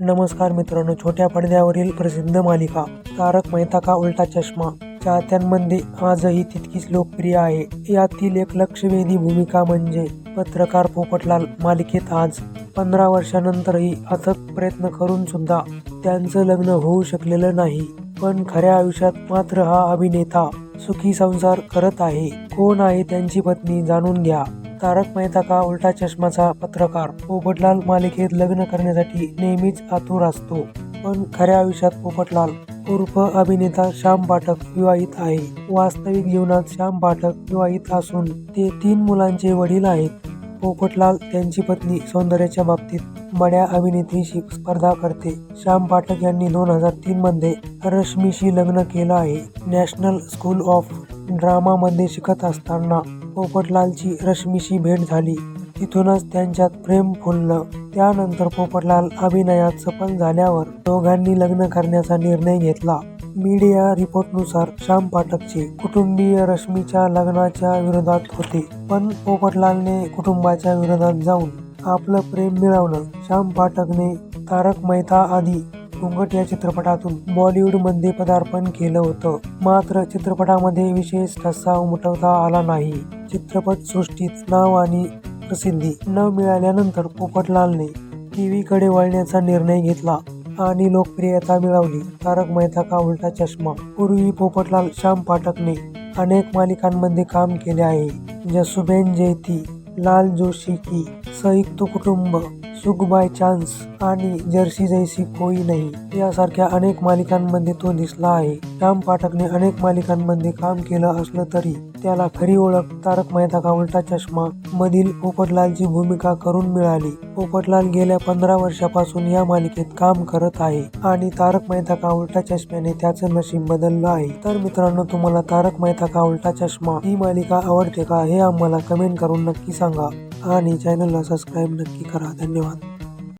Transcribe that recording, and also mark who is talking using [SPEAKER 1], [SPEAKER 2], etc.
[SPEAKER 1] नमस्कार मित्रांनो छोट्या पडद्यावरील प्रसिद्ध मालिका तारक मेहता का उलटा चष्मा? चाहत्यांमध्ये आजही तितकीच लोकप्रिय आहे. यातील एक लक्षवेधी भूमिका म्हणजे पत्रकार पोपटलाल मालिकेत आज पंधरा वर्षानंतरही अथक प्रयत्न करून सुद्धा त्यांचं लग्न होऊ शकलेलं नाही. पण खऱ्या आयुष्यात मात्र हा अभिनेता सुखी संसार करत आहे. कोण आहे त्यांची पत्नी जाणून घ्या. तारक मेहता का उलटा चष्माचा पत्रकार. पोपटलाल मालिकेत लग्न करण्यासाठी नेहमीच आतुर असतो. पण खऱ्या आयुष्यात पोपटलाल उर्फ अभिनेता श्याम पाठक विवाहित आहे. वास्तविक जीवनात श्याम पाठक विवाहित असून ते तीन मुलांचे वडील आहेत. पोपटलाल त्यांची पत्नी सौंदर्याच्या बाबतीत मड्या अभिनेत्रीशी स्पर्धा करते. श्याम पाठक यांनी दोन हजार तीन मध्ये रश्मीशी लग्न केलं आहे. नॅशनल स्कूल ऑफ ड्रामामध्ये शिकत असताना पोपटलालची रश्मीशी भेट झाली. तिथूनच त्यांच्यात प्रेम फुललं. त्यानंतर पोपटलाल अभिनयात सफल झाल्यावर दोघांनी लग्न करण्याचा निर्णय घेतला. मीडिया रिपोर्टनुसार श्याम पाठकचे कुटुंबीय रश्मीच्या लग्नाच्या विरोधात होते. पण पोपटलालने कुटुंबाच्या विरोधात जाऊन आपलं प्रेम मिळवलं. श्याम पाठकने तारक मेहता आधी घुंगट या चित्रपटातून बॉलिवूडमध्ये पदार्पण केलं होतं. मात्र चित्रपटामध्ये विशेष ठसा उमटवता आला नाही. चित्रपट सृष्टीत नाव आणि प्रसिद्धी न मिळाल्यानंतर पोपटलालने टीव्हीकडे वळण्याचा निर्णय घेतला. आणि लोकप्रियता मिळवली. तारक मेहता का उलटा चष्मा? पूर्वी पोपटलाल श्याम पाठकने अनेक मालिकांमध्ये काम केले आहे. जसुबेन जयती लाल जोशी की संयुक्त कुटुंब सुख बाय चान्स आणि जर्सी जैसी कोई नाही. यासारख्या अनेक मालिकांमध्ये तो दिसला आहे. श्याम पाठकने अनेक मालिकांमध्ये काम केलं असलं तरी त्याला खरी ओळख तारक मेहता का उलटा चष्मा मधील पोपटलालची भूमिका करून मिळाली. पोपटलाल गेल्या पंधरा वर्षापासून या मालिकेत काम करत आहे आणि तारक मेहता का उलटा चष्म्याने त्याचं नशीब बदललं आहे. तर मित्रांनो तुम्हाला तारक मेहता का उलटा चष्मा ही मालिका आवडते का हे आम्हाला कमेंट करून नक्की सांगा आणि चॅनलला सबस्क्राईब नक्की करा. धन्यवाद.